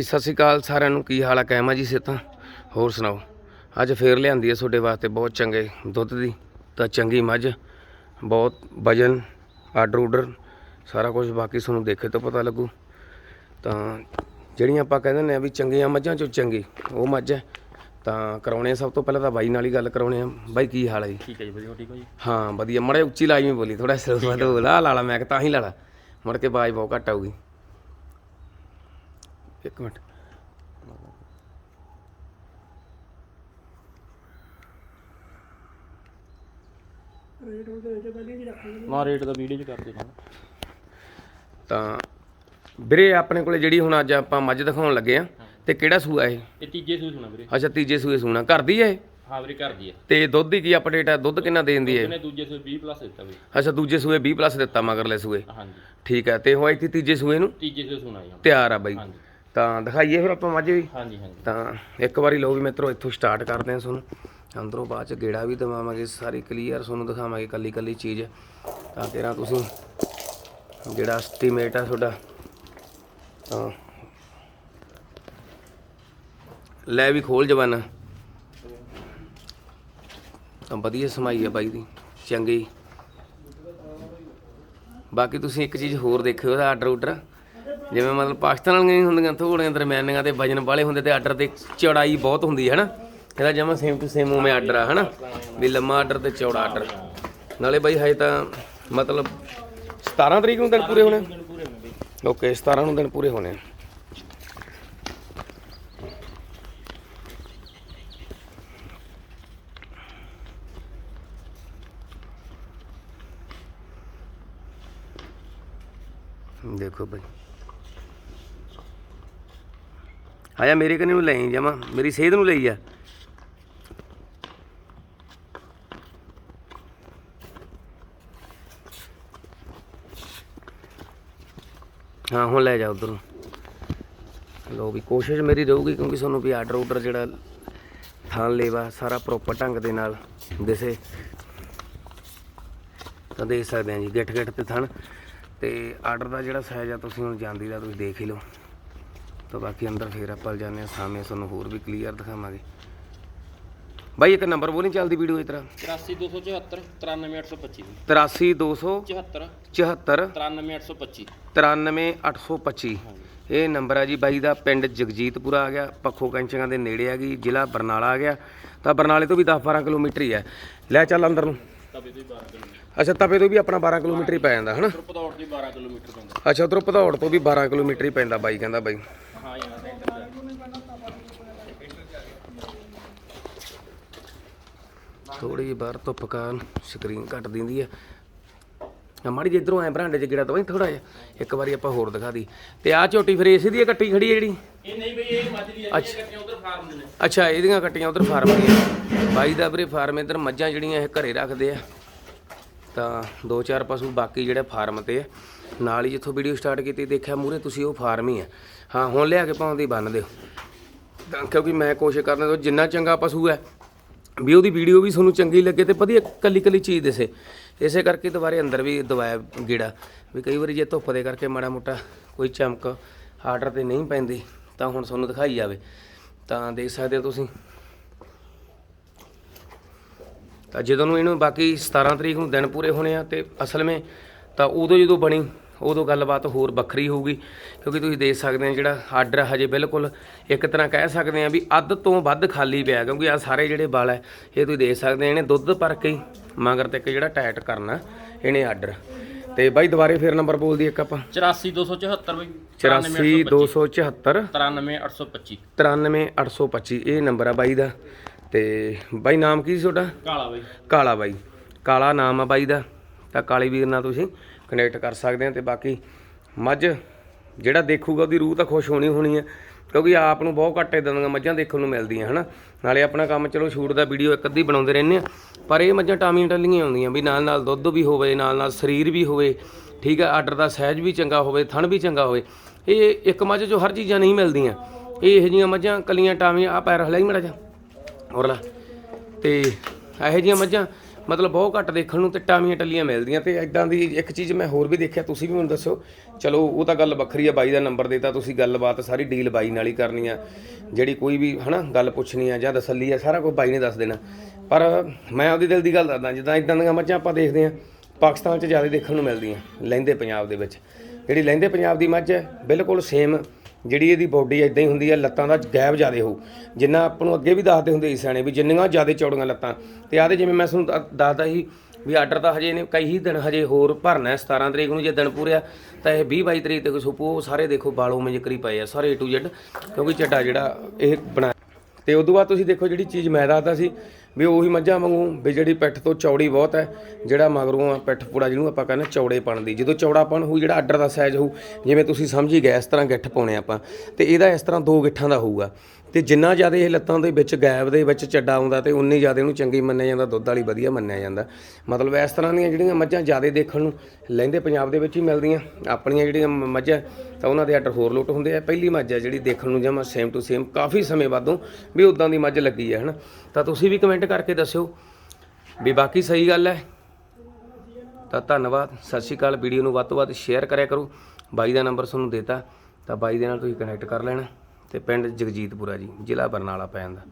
ਜੀ ਸਤਿ ਸ਼੍ਰੀ ਅਕਾਲ ਸਾਰਿਆਂ ਨੂੰ। ਕੀ ਹਾਲ ਆ? ਕਹਿਮਾ ਜੀ ਸਿਹਤਾਂ? ਹੋਰ ਸੁਣਾਓ? ਅੱਜ ਫੇਰ ਲਿਆਂਦੀ ਹੈ ਤੁਹਾਡੇ ਵਾਸਤੇ ਬਹੁਤ ਚੰਗੇ ਦੁੱਧ ਦੀ। ਤਾਂ ਚੰਗੀ ਮੱਝ ਬਹੁਤ ਵਜਨ ਆਰਡਰ ਉਡਰ ਸਾਰਾ ਕੁਝ ਬਾਕੀ ਤੁਹਾਨੂੰ ਦੇਖੇ ਤੋਂ ਪਤਾ ਲੱਗੂ। ਤਾਂ ਜਿਹੜੀਆਂ ਆਪਾਂ ਕਹਿੰਦੇ ਨੇ ਵੀ ਚੰਗੀਆਂ ਮੱਝਾਂ ਚੋਂ ਚੰਗੀ ਉਹ ਮੱਝ ਹੈ। ਤਾਂ ਕਰਾਉਣੇ ਸਭ ਤੋਂ ਪਹਿਲਾਂ ਤਾਂ ਬਾਈ ਨਾਲ ਹੀ ਗੱਲ ਕਰਾਉਣੇ ਆ। ਬਾਈ ਕੀ ਹਾਲ ਹੈ ਜੀ? ਠੀਕ ਹੈ ਜੀ ਵਧੀਆ ਠੀਕ ਹੋ ਜੀ। ਹਾਂ ਵਧੀਆ। ਮੜੇ ਉੱਚੀ ਲਾਈ ਵੀ ਬੋਲੀ ਥੋੜਾ ਸਿਰ ਮਤ ਬੋਲਾ ਲਾਲਾ ਮੈਂ ਤਾਂ ਹੀ ਲਾਲਾ ਮੁੜ ਕੇ ਬਾਜ ਬਹੁਤ ਘੱਟ ਆਊਗੀ। ਇੱਕ ਮਿੰਟ। ਨਾ ਰੇਟ ਦਾ ਵੀਡੀਓ ਚ ਕਰ ਦੇਣਾ ਤਾਂ ਵੀਰੇ ਆਪਣੇ ਕੋਲੇ ਜਿਹੜੀ ਹੁਣ ਅੱਜ ਆਪਾਂ ਮੱਝ ਦਿਖਾਉਣ ਲੱਗੇ ਆ ਤੇ ਕਿਹੜਾ ਸੂਆ ਇਹ? ਇਹ ਤੀਜੇ ਸੂਈ ਸੁਣਾ ਵੀਰੇ। ਅੱਛਾ ਤੀਜੇ ਸੂਏ ਸੂਣਾ। ਘਰ ਦੀ ਹੈ ਇਹ? ਹਾਂ ਵੀਰੇ ਘਰ ਦੀ ਹੈ ਤੇ ਦੁੱਧ ਦੀ ਕੀ ਅਪਡੇਟ ਹੈ ਦੁੱਧ ਕਿੰਨਾ ਦੇਣ ਦੀ ਹੈ ਇਹਨੇ ਦੂਜੇ ਸੂਈ 20 ਪਲੱਸ ਦਿੱਤਾ ਵੀਰੇ। ਅੱਛਾ ਦੂਜੇ ਸੂਏ 20 ਪਲੱਸ ਦਿੱਤਾ ਮਗਰਲੇ ਸੂਏ। ਹਾਂਜੀ। ਠੀਕ ਹੈ ਤੇ ਹੋਈ ਤੀ ਤੀਜੇ ਸੂਏ ਨੂੰ? ਤੀਜੇ ਸੂਈ ਸੁਣਾ ਜੀ ਹੁਣ। ਤਿਆਰ ਆ ਬਾਈ। ਹਾਂਜੀ। ਤਾਂ ਦਿਖਾਈਏ ਫਿਰ ਆਪਾਂ ਮੱਝ ਵੀ। ਹਾਂਜੀ ਹਾਂਜੀ। ਤਾਂ ਇੱਕ ਵਾਰੀ ਲਓ ਵੀ ਮਿੱਤਰੋ ਇੱਥੋਂ ਸਟਾਰਟ ਕਰਦੇ ਹਾਂ ਤੁਹਾਨੂੰ। ਅੰਦਰੋਂ ਬਾਅਦ ਚ ਗੇੜਾ ਵੀ ਦਵਾਵਾਂਗੇ ਸਾਰੀ ਕਲੀਅਰ ਤੁਹਾਨੂੰ ਦਿਖਾਵਾਂਗੇ ਕੱਲੀ ਕੱਲੀ ਚੀਜ਼। ਤਾਂ ਤੇਰਾ ਤੁਸੀਂ ਜਿਹੜਾ ਐਸਟੀਮੇਟ ਆ ਤੁਹਾਡਾ ਤਾਂ ਲੈ ਵੀ ਖੋਲ ਜਵਾਨਾ। ਤਾਂ ਵਧੀਆ ਸਮਾਈ ਆ ਬਾਈ ਦੀ ਚੰਗੀ। ਬਾਕੀ ਤੁਸੀਂ ਇੱਕ ਚੀਜ਼ ਹੋਰ ਦੇਖਿਓ ਉਹਦਾ ਆਰਡਰ ਉਡਰ ਜਿਵੇਂ ਮਤਲਬ ਪਾਕਿਸਤਾਨ ਵਾਲੀਆਂ ਹੁੰਦੀਆਂ ਥੋੜੀਆਂ ਦਰਮਿਆਨੀਆਂ ਤੇ ਵਜਨ ਵਾਲੇ ਹੁੰਦੇ ਤੇ ਆਰਡਰ ਤੇ ਚੌੜਾਈ ਬਹੁਤ ਹੁੰਦੀ ਹੈ, ਹਨਾ? ਇਹਦਾ ਜਮਾ ਸੇਮ ਟੂ ਸੇਮ ਉਵੇਂ ਆਰਡਰ ਆ, ਹਨਾ? ਵੀ ਲੰਮਾ ਆਰਡਰ ਤੇ ਚੌੜਾ ਆਰਡਰ। ਨਾਲੇ ਬਾਈ ਹਜੇ ਤਾਂ ਮਤਲਬ 17 ਤਰੀਕ ਨੂੰ ਦਿਨ ਪੂਰੇ ਹੋਣੇ। ਓਕੇ 17 ਨੂੰ ਦਿਨ ਪੂਰੇ ਹੋਣੇ। ਦੇਖੋ ਭਾਈ ਆਇਆ ਮੇਰੇ ਕਨੇ ਨੂੰ ਲਈ ਜਮਾ, ਮੇਰੀ ਸਿਹਤ ਨੂੰ ਲਈ ਆ। ਹਾਂ, ਹੁਣ ਲੈ ਜਾ ਉਧਰ। ਨੂੰ ਲੋ ਵੀ, ਕੋਸ਼ਿਸ਼ ਮੇਰੀ ਰਹੂਗੀ ਕਿਉਂਕਿ ਤੁਹਾਨੂੰ ਵੀ ਆਰਡਰ ਆਰਡਰ ਜਿਹੜਾ ਥਾਂ ਲੇਵਾ, ਸਾਰਾ ਪ੍ਰੋਪਰ ਢੰਗ ਦੇ ਨਾਲ ਦਿਸੇ। ਤਾਂ ਦੇਖ ਸਕਦੇ ਆ ਜੀ ਗਿੱਠ ਗਿੱਠ ਤੇ ਥਣ। ਤੇ ਆਰਡਰ ਦਾ ਜਿਹੜਾ ਸਾਈਜ਼ ਆ, ਤੁਸੀਂ ਹੁਣ ਜਾਂਦੀ ਦਾ ਤੁਸੀਂ ਦੇਖ ਹੀ ਲਓ। ਤਾਂ ਬਾਕੀ ਅੰਦਰ ਫੇਰ ਆਪਾਂ ਜਾਂਦੇ ਆ ਸਾਹਮਣੇ ਤੁਹਾਨੂੰ ਹੋਰ ਵੀ ਕਲੀਅਰ ਦਿਖਾਵਾਂਗੇ। ਬਾਈ ਇੱਕ ਨੰਬਰ ਬੋਲੀ ਚੱਲਦੀ ਵੀਡੀਓ ਇਸ ਤਰ੍ਹਾਂ। 83274 93825 83274 74 93825 93825 ਇਹ ਨੰਬਰ ਆ ਜੀ ਬਾਈ ਦਾ ਪਿੰਡ ਜਗਜੀਤਪੁਰਾ ਆ ਗਿਆ ਪੱਖੋ ਕੰਚੀਆਂ ਦੇ ਨੇੜੇ ਆ ਗਈ ਜ਼ਿਲ੍ਹਾ ਬਰਨਾਲਾ ਆ ਗਿਆ। ਤਾਂ ਬਰਨਾਲੇ ਤੋਂ ਵੀ 10-12 ਕਿਲੋਮੀਟਰ ਹੀ ਹੈ ਲੈ ਚੱਲ ਅੰਦਰ ਨੂੰ। ਤਵੇ ਤੋਂ 12 ਕਿਲੋਮੀਟਰ ਅੱਛਾ ਤਪੇ ਤੋਂ ਵੀ ਆਪਣਾ 12 ਕਿਲੋਮੀਟਰ ਹੀ ਪੈ ਜਾਂਦਾ ਹਨਾ? 12 ਕਿਲੋਮੀਟਰ ਪੈਂਦਾ। ਅੱਛਾ ਉਧਰੋਂ ਭਦੌੜ ਤੋਂ ਵੀ 12 ਕਿਲੋਮੀਟਰ ਹੀ ਪੈਂਦਾ ਬਾਈ ਕਹਿੰਦਾ ਬਾਈ। ਹਾਂ ਯਾਰ ਥੋੜੀ ਜਿਹੀ ਬਾਹਰ ਧੁੱਪ ਕਾਰਨ ਸਕਰੀਨ ਘੱਟ ਦਿੰਦੀ ਆ। ਆ ਮਾੜੀ ਜਿਹੀ ਇਧਰੋਂ ਐ ਬਰਾਂਡੇ 'ਚ ਗਿੜਾ ਤਾਂ ਥੋੜਾ ਜਿਹਾ। ਇੱਕ ਵਾਰੀ ਆਪਾਂ ਹੋਰ ਦਿਖਾ ਦੀ ਤੇ ਆ ਝੋਟੀ ਫਿਰ ਇਸੇ ਦੀ ਕੱਟੀ ਖੜੀ ਆ ਜਿਹੜੀ? ਇਹ ਨਹੀਂ ਬਈ ਇਹ ਮੱਝ ਦੀ ਹੈ ਇਹ ਕੱਟੀਆਂ ਉਧਰ ਫਾਰਮ ਦੇ ਨੇ। ਅੱਛਾ ਇਹਦੀਆਂ ਕੱਟੀਆਂ ਉਧਰ ਫਾਰਮ ਦੀਆਂ ਬਾਈ ਦਾ ਵੀਰੇ ਫਾਰਮ ਇਧਰ ਮੱਝਾਂ ਜਿਹੜੀਆਂ ਇਹ ਘਰੇ ਰੱਖਦੇ ਆ। ਤਾਂ ਦੋ ਚਾਰ ਪਸ਼ੂ ਬਾਕੀ ਜਿਹੜੇ ਫਾਰਮ ਤੇ ਆ। ਨਾਲ ਹੀ ਜਿੱਥੋਂ ਵੀਡੀਓ ਸਟਾਰਟ ਕੀਤੀ ਦੇਖਿਆ ਮੂਰੇ ਤੁਸੀਂ ਉਹ ਫਾਰਮ ਹੀ ਆ। ਹਾਂ, ਹੁਣ ਲਿਆ ਕੇ ਪਾਉਂਦੇ, ਬੰਨ ਦਿਓ। ਤਾਂ ਕਿਉਂਕਿ ਮੈਂ ਕੋਸ਼ਿਸ਼ ਕਰਨਾ ਤੋਂ ਜਿੰਨਾ ਚੰਗਾ ਪਸ਼ੂ ਹੈ, ਵੀ ਉਹਦੀ ਵੀਡੀਓ ਵੀ ਤੁਹਾਨੂੰ ਚੰਗੀ ਲੱਗੇ ਤੇ ਵਧੀਆ ਕੱਲੀ ਕੱਲੀ ਚੀਜ਼ ਦਿਸੇ। ਇਸੇ ਕਰਕੇ ਦੁਬਾਰੇ ਅੰਦਰ ਵੀ ਦਵਾਇਆ ਗੇੜਾ, ਵੀ ਕਈ ਵਾਰੀ ਜੇ ਧੁੱਪ ਦੇ ਕਰਕੇ ਮਾੜਾ ਮੋਟਾ ਕੋਈ ਚਮਕ ਆਰਡਰ ਤੇ ਨਹੀਂ ਪੈਂਦੀ, ਤਾਂ ਹੁਣ ਤੁਹਾਨੂੰ ਦਿਖਾਈ ਜਾਵੇ। ਤਾਂ ਦੇਖ ਸਕਦੇ ਹੋ ਤੁਸੀਂ। ਤਾਂ ਜਦੋਂ ਨੂੰ ਇਹਨੂੰ ਬਾਕੀ 17 ਤਰੀਕ ਨੂੰ ਦਿਨ ਪੂਰੇ ਹੋਣੇ ਆ ਤੇ ਅਸਲ ਵਿੱਚ ਤਾਂ ਉਦੋਂ ਜਦੋਂ ਬਣੀ ਉਦੋਂ ਗੱਲਬਾਤ ਹੋਰ ਵੱਖਰੀ ਹੋਊਗੀ ਕਿਉਂਕਿ ਤੁਸੀਂ ਦੇਖ ਸਕਦੇ ਆ ਜਿਹੜਾ ਆਰਡਰ ਹਜੇ ਬਿਲਕੁਲ ਇੱਕ ਤਰ੍ਹਾਂ ਕਹਿ ਸਕਦੇ ਆ ਵੀ ਅੱਧ ਤੋਂ ਵੱਧ ਖਾਲੀ ਪਿਆ ਕਿਉਂਕਿ ਆ ਸਾਰੇ ਜਿਹੜੇ ਵਾਲ ਹੈ ਇਹ ਤੁਸੀਂ ਦੇਖ ਸਕਦੇ ਆ ਇਹਨੇ ਦੁੱਧ ਭਰ ਕੇ ਮਗਰ ਤੇ ਇੱਕ ਜਿਹੜਾ ਟਾਈਟ ਕਰਨਾ ਇਹਨੇ ਆਰਡਰ ਤੇ ਬਾਈ ਦੁਬਾਰੇ ਫੇਰ ਨੰਬਰ ਬੋਲ ਦੀ ਇੱਕ ਆਪਾਂ। 84274 ਬਈ 84274 93825 93825 ਇਹ ਨੰਬਰ ਆ ਬਾਈ ਦਾ। ਤੇ ਬਾਈ ਨਾਮ ਕੀ ਸੀ ਤੁਹਾਡਾ? ਕਾਲਾ ਬਈ। ਕਾਲਾ ਬਾਈ। ਕਾਲਾ ਨਾਮ ਆ ਬਾਈ ਦਾ। ਤਾਂ ਕਾਲੀ ਵੀਰ ਨਾਲ ਤੁਸੀਂ ਕਨੈਕਟ ਕਰ ਸਕਦੇ ਆ ਤੇ ਬਾਕੀ ਮੱਝ ਜਿਹੜਾ ਦੇਖੂਗਾ ਉਹਦੀ ਰੂਹ ਤਾਂ ਖੁਸ਼ ਹੋਣੀ ਹੋਣੀ ਹੈ, ਕਿਉਂਕਿ ਆਪ ਨੂੰ ਬਹੁਤ ਘੱਟ ਇਦਾਂ ਦੀਆਂ ਮੱਝਾਂ ਦੇਖਣ ਨੂੰ ਮਿਲਦੀਆਂ, ਹਨਾ? ਨਾਲੇ ਆਪਣਾ ਕੰਮ ਚਲੋ ਸ਼ੂਟ ਦਾ ਵੀਡੀਓ ਇੱਕ ਅੱਧੀ ਬਣਾਉਂਦੇ ਰਹਿੰਦੇ ਆ ਪਰ ਇਹ ਮੱਝਾਂ ਟਾਮੀਆਂ ਟੱਲੀਆਂ ਆਉਂਦੀਆਂ ਵੀ ਨਾਲ ਨਾਲ ਦੁੱਧ ਵੀ ਹੋਵੇ, ਨਾਲ ਨਾਲ ਸਰੀਰ ਵੀ ਹੋਵੇ, ਠੀਕ ਹੈ ਆਰਡਰ ਦਾ ਸਹਿਜ ਵੀ ਚੰਗਾ ਹੋਵੇ, ਥਣ ਵੀ ਚੰਗਾ ਹੋਵੇ, ਇਹ ਇੱਕ ਮੱਝ 'ਚੋਂ ਹਰ ਚੀਜ਼ਾਂ ਨਹੀਂ ਮਿਲਦੀਆਂ, ਇਹ ਇਹੋ ਜਿਹੀਆਂ ਮੱਝਾਂ, ਕੱਲੀਆਂ, ਟਾਮੀਆਂ ਆ ਪੈਰ ਹਲਾਈ ਮੜਾ ਜਾ ਹੋਰ ਲਾ, ਤੇ ਇਹੋ ਜਿਹੀਆਂ ਮੱਝਾਂ ਮਤਲਬ ਬਹੁਤ ਘੱਟ ਦੇਖਣ ਨੂੰ ਤੇ ਟਾਮੀਆਂ ਟੱਲੀਆਂ ਮਿਲਦੀਆਂ ਤੇ ਇਦਾਂ ਦੀ ਇੱਕ ਚੀਜ਼ ਮੈਂ ਹੋਰ ਵੀ ਦੇਖਿਆ, ਤੁਸੀਂ ਵੀ ਮੈਨੂੰ ਦੱਸੋ। ਚਲੋ, ਉਹ ਤਾਂ ਗੱਲ ਵੱਖਰੀ ਆ, ਬਾਈ ਦਾ ਨੰਬਰ ਦੇਤਾ ਤੁਸੀਂ ਗੱਲਬਾਤ ਸਾਰੀ ਡੀਲ ਬਾਈ ਨਾਲ ਹੀ ਕਰਨੀ ਆ। ਜਿਹੜੀ ਕੋਈ ਵੀ, ਹਨਾ, ਗੱਲ ਪੁੱਛਣੀ ਆ ਜਾਂ ਤਸੱਲੀ ਆ, ਸਾਰਾ ਕੁਝ ਬਾਈ ਨੇ ਦੱਸ ਦੇਣਾ। ਪਰ ਮੈਂ ਉਹਦੀ ਦਿਲ ਦੀ ਗੱਲ ਦੱਸਦਾ, ਜਿੱਦਾਂ ਇਦਾਂ ਦੀਆਂ ਮੱਝਾਂ ਆਪਾਂ ਦੇਖਦੇ ਆ, ਪਾਕਿਸਤਾਨ 'ਚ ਜ਼ਿਆਦਾ ਦੇਖਣ ਨੂੰ ਮਿਲਦੀਆਂ ਲਹਿੰਦੇ ਪੰਜਾਬ ਦੇ ਵਿੱਚ। ਜਿਹੜੀ ਲਹਿੰਦੇ ਪੰਜਾਬ ਦੀ ਮੱਝ ਹੈ, ਬਿਲਕੁਲ ਸੇਮ ਜਿਹੜੀ ਇਹਦੀ ਬੋਡੀ ਇਦਾਂ ਹੀ ਹੁੰਦੀ ਹੈ ਲੱਤਾਂ ਦਾ ਗੈਪ ਜ਼ਿਆਦਾ ਹੋਊ। ਜਿੰਨਾ ਆਪਾਂ ਨੂੰ ਅੱਗੇ ਵੀ ਦੱਸਦੇ ਹੁੰਦੇ ਸੀ ਸਿਆਣੇ ਵੀ ਜਿੰਨੀਆਂ ਜ਼ਿਆਦਾ ਚੌੜੀਆਂ ਲੱਤਾਂ। ਤੇ ਆਦੇ ਜਿਵੇਂ ਮੈਂ ਤੁਹਾਨੂੰ ਦੱਸਦਾ ਸੀ ਵੀ ਆਰਡਰ ਤਾਂ ਹਜੇ ਨੇ ਕਈ ਹੀ ਦਿਨ ਹਜੇ ਹੋਰ ਭਰਨਾ ਹੈ 17 ਤਰੀਕ ਨੂੰ ਜੇ ਦਿਨ ਪੂਰਿਆ ਤਾਂ ਇਹ 20 22 ਤਰੀਕ ਤੱਕ ਸੁਪੋ, ਉਹ ਸਾਰੇ ਦੇਖੋ ਬਾਲੋ ਮੇ ਪਏ ਆ, ਸਾਰੇ A to Z, ਕਿਉਂਕਿ ਚੱਡਾ ਜਿਹੜਾ ਇਹ ਬਣਾ ਤੇ ਉਦੋਂ ਬਾਅਦ ਤੁਸੀਂ ਦੇਖੋ ਜਿਹੜੀ ਚੀਜ਼ ਮੈਂ ਦੱਸਦਾ ਸੀ ਵੀ ਉਹੀ ਮੱਝਾਂ ਵਾਂਗੂ ਵੀ ਜਿਹੜੀ ਪਿੱਠ ਤੋਂ ਚੌੜੀ ਬਹੁਤ ਹੈ, ਜਿਹੜਾ ਮਗਰੋਂ ਆ ਪਿੱਠ ਪੂੜਾ ਜਿਹਨੂੰ ਆਪਾਂ ਕਹਿੰਦੇ ਚੌੜੇਪਣ ਦੀ। ਜਦੋਂ ਚੌੜਾਪਣ ਹੋਊ, ਜਿਹੜਾ ਆਰਡਰ ਦਾ ਸਾਈਜ਼ ਹੋਊ, ਜਿਵੇਂ ਤੁਸੀਂ ਸਮਝੀ ਗਏ ਇਸ ਤਰ੍ਹਾਂ ਗਿੱਠ ਪਾਉਣੇ ਆਪਾਂ, ਤੇ ਇਹਦਾ ਇਸ ਤਰ੍ਹਾਂ ਦੋ ਗਿੱਠਾਂ ਦਾ ਹੋਊਗਾ। ਤੇ ਜਿੰਨਾ ਜ਼ਿਆਦਾ ਇਹ ਲੱਤਾਂ ਦੇ ਵਿੱਚ ਗੈਪ ਦੇ ਵਿੱਚ ਚੱਡਾ ਆਉਂਦਾ ਤੇ ਉਨੀ ਜ਼ਿਆਦਾ ਇਹਨੂੰ ਚੰਗੀ ਮੰਨਿਆ ਜਾਂਦਾ, ਦੁੱਧ ਵਾਲੀ ਵਧੀਆ ਮੰਨਿਆ ਜਾਂਦਾ। ਮਤਲਬ ਇਸ ਤਰ੍ਹਾਂ ਦੀਆਂ ਜਿਹੜੀਆਂ ਮੱਝਾਂ ਜ਼ਿਆਦਾ ਦੇਖਣ ਨੂੰ ਲਹਿੰਦੇ ਪੰਜਾਬ ਦੇ ਵਿੱਚ ਹੀ ਮਿਲਦੀਆਂ। ਆਪਣੀਆਂ ਜਿਹੜੀਆਂ ਮ- ਮੱਝਾਂ, ਤਾਂ ਉਹਨਾਂ ਦੇ ਆਰਡਰ ਹੋਰ ਲੁੱਟ ਹੁੰਦੇ ਆ। ਪਹਿਲੀ ਮੱਝ ਹੈ ਜਿਹੜੀ ਦੇਖਣ ਨੂੰ ਜਮਾ ਸੇਮ ਟੂ ਸੇਮ ਕਾਫੀ ਸਮੇਂ ਬਾਅਦੋਂ ਵੀ ਉਦਾਂ ਦੀ ਮੱਝ ਲੱਗੀ ਹੈ ਹਨਾ? ਤਾਂ ਤੁਸੀਂ ਵੀ ਕਮੈਂਟ ਕਮੈਂਟ ਕਰਕੇ ਦੱਸਿਓ ਵੀ ਬਾਕੀ ਸਹੀ ਗੱਲ ਹੈ। ਤਾਂ ਧੰਨਵਾਦ। ਸਤਿ ਸ਼੍ਰੀ ਅਕਾਲ। ਵੀਡੀਓ ਨੂੰ ਵੱਧ ਤੋਂ ਵੱਧ ਸ਼ੇਅਰ ਕਰਿਆ ਕਰੋ। ਬਾਈ ਦਾ ਨੰਬਰ ਤੁਹਾਨੂੰ ਦੇਤਾ। ਤਾਂ ਬਾਈ ਦੇ ਨਾਲ ਤੁਸੀਂ ਕਨੈਕਟ ਕਰ ਲੈਣਾ। ਤੇ ਪਿੰਡ ਜਗਜੀਤਪੁਰਾ ਜੀ, ਜ਼ਿਲ੍ਹਾ ਬਰਨਾਲਾ ਪੈ ਜਾਂਦਾ